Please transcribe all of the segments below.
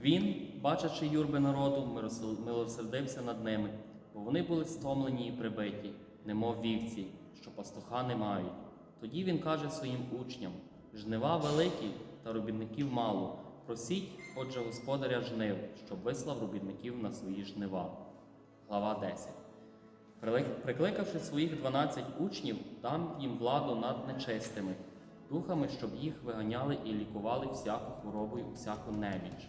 Він, бачачи юрби народу, милосердився над ними, бо вони були стомлені і прибиті, немов вівці, що пастуха не мають. Тоді він каже своїм учням: жнива великі та робітників мало. Просіть, отже, господаря жнив, щоб вислав робітників на свої жнива. Глава 10. Прикликавши своїх дванадцять учнів, дам їм владу над нечистими, духами, щоб їх виганяли і лікували всяку хворобу і всяку неміч.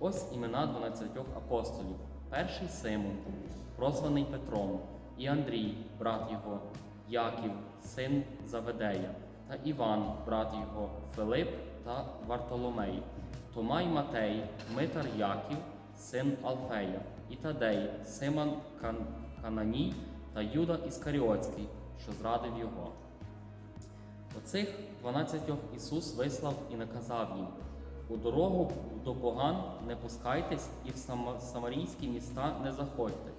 Ось імена дванадцятьох апостолів. Перший Симон, прозваний Петром, і Андрій, брат його, Яків, син Заведея, та Іван, брат його, Филип та Вартоломей, Томай Матей, Митар Яків, син Алфея, і Тадей, Симон Кан... Кананій та Юда Іскаріотський, що зрадив його. Оцих дванадцятьох Ісус вислав і наказав їм: у дорогу до поган не пускайтесь і в самарійські міста не заходьте.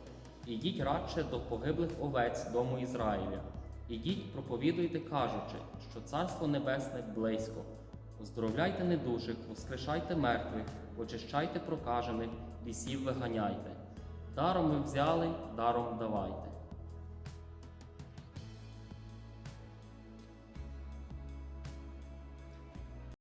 Ідіть радше до погиблих овець дому Ізраїля. Ідіть, проповідуйте, кажучи, що Царство Небесне близько. Оздоровляйте недужих, воскрешайте мертвих, очищайте прокажених, бісів виганяйте. Даром ви взяли, даром давайте.